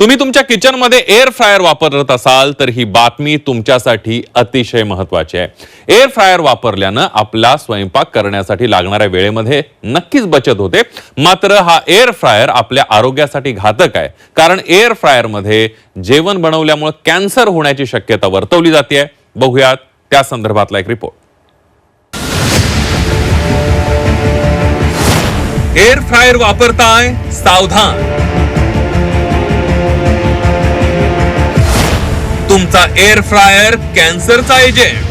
तुम्ही तुमच्या किचनमध्ये एअर फ्रायर वापरत असाल तर ही बातमी तुमच्यासाठी अतिशय महत्वाची आहे. एअर फ्रायर वापरल्यानं आपला स्वयंपाक करण्यासाठी लागणाऱ्या वेळेमध्ये नक्कीच बचत होते. मात्र हा एअर फ्रायर आपल्या आरोग्यासाठी घातक आहे. कारण एअर फ्रायरमध्ये जेवण बनवल्यामुळे कॅन्सर होण्याची शक्यता वर्तवली जाते बघूयात त्या संदर्भातला एक रिपोर्ट एअर फ्रायर वापरताय सावधान. तुमचा एअर फ्रायर कॅन्सरचा एजंट.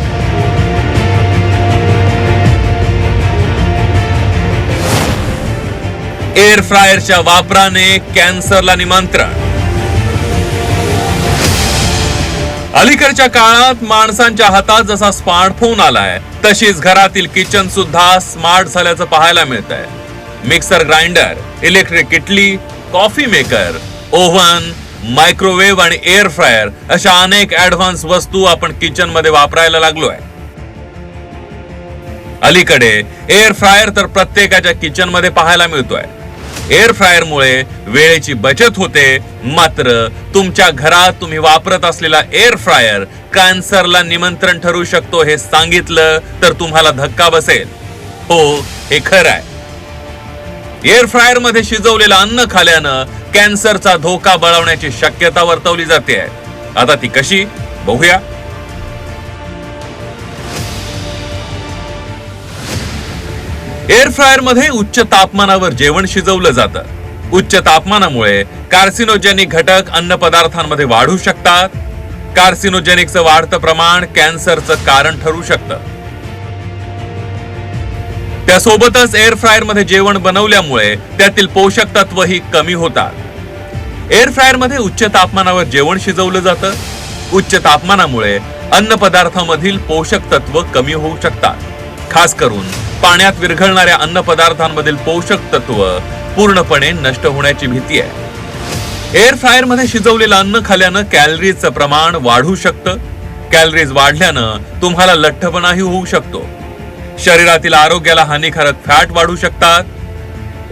एअर फ्रायरच्या वापराने कॅन्सरला निमंत्रण. अलीकडच्या काळात माणसांच्या हातात जसा स्मार्टफोन आलाय तशीच घरातील किचन सुद्धा स्मार्ट झाल्याचं पाहायला मिळत आहे mixer grinder electric kettle coffee maker oven microwave आणि एअर फ्रायर अशा अनेक ऍडव्हान्स वस्तू आपण किचनमध्ये वापरायला लागलो आहे. अलीकडे एअर फ्रायर तर प्रत्येकाच्या किचनमध्ये पाहायला मिळतोय. एअर फ्रायर मुळे वेळेची बचत होते मात्र तुमच्या घरात तुम्ही वापरत असलेला एअर फ्रायर कॅन्सरला निमंत्रण ठरू शकतो हे सांगितलं तर तुम्हाला धक्का बसेल. हो हे खरं आहे. एअर फ्रायरमध्ये शिजवलेलं अन्न खाल्यानं कॅन्सरचा धोका बळवण्याची शक्यता वर्तवली जाते. आता ती कशी? बघूया. एअर फ्रायरमध्ये उच्च तापमानावर जेवण शिजवलं जातं. उच्च तापमानामुळे कार्सिनोजेनिक घटक अन्न पदार्थांमध्ये वाढू शकतात. कार्सिनोजेनिकचं वाढतं प्रमाण कॅन्सरचं कारण ठरू शकतं. त्यासोबतच एअर फ्रायरमध्ये जेवण बनवल्यामुळे त्यातील पोषक तत्वही कमी होतात. एअर फ्रायरमध्ये उच्च तापमानावर जेवण शिजवलं जातं. उच्च तापमानामुळे अन्न पदार्थामधील पोषक तत्व कमी होऊ शकतात. खास करून पाण्यात विरघळणाऱ्या अन्न पदार्थांमधील पोषक तत्व पूर्णपणे नष्ट होण्याची भीती आहे. एअर फ्रायरमध्ये शिजवलेलं अन्न खाल्यानं कॅलरीजचं प्रमाण वाढू शकतं. कॅलरीज वाढल्यानं तुम्हाला लठ्ठपणाही होऊ शकतो. शरीरातील आरोग्याला हानिकारक फॅट वाढू शकतात.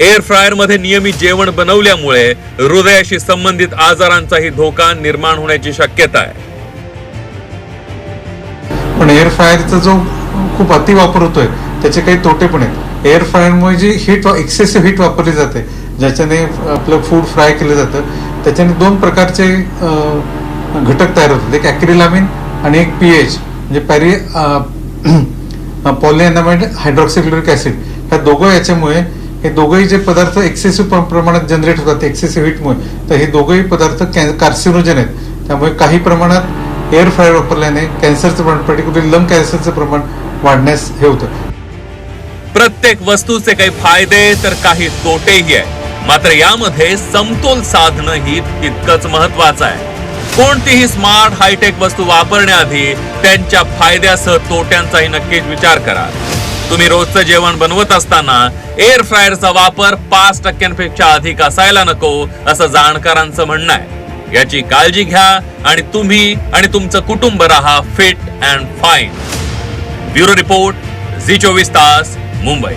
एअर फ्रायरमध्ये नियमित जेवण बनवल्यामुळे हृदयाशी संबंधित आजारांचाही धोका निर्माण होण्याची शक्यता आहे. पण एअर फ्रायरचा जो खूप अति वापर होतोय त्याचे काही तोटे पण आहेत. एअर फ्रायरमुळे जी हीट एक्सेसिव्ह हीट वापरली जाते ज्याच्याने आपलं फूड फ्राय केलं जातं त्याच्याने दोन प्रकारचे घटक तयार होतात. एक ॲक्रिलामिन आणि एक पीएच म्हणजे पॅरी पॉलिएनामाइड हायड्रॉक्सिक्लोरिक ऍसिड ह्या दोघं याच्यामुळे हे दोघंही जे पदार्थ एक्सेसिव्ह प्रमाणात जनरेट होतात एक्सेसिव्ह हिटमुळे तर हे दोघंही पदार्थ कार्सिनोजन आहेत. त्यामुळे काही प्रमाणात एअर फ्रायर वापरल्याने कॅन्सरचं प्रमाण पर्टिक्युलरली लंग कॅन्सरचं प्रमाण वाढण्यास हे होतं. प्रत्येक वस्तूचे काही फायदे तर काही तोटेही आहे मात्र यामध्ये समतोल साधणं ही तितकंच महत्वाचं आहे. कोणतीही स्मार्ट हायटेक वस्तू वापरण्याआधी त्यांच्या फायद्यासह तोट्यांचाही नक्कीच विचार करा. तुम्ही रोजचं जेवण बनवत असताना एअर फ्रायरचा वापर पाच टक्क्यांपेक्षा अधिक असायला नको असं जाणकारांचं म्हणणं आहे. याची काळजी घ्या आणि तुम्ही आणि तुमचं कुटुंब राहा fit and fine bureau report Zee चोवीस तास मुंबई.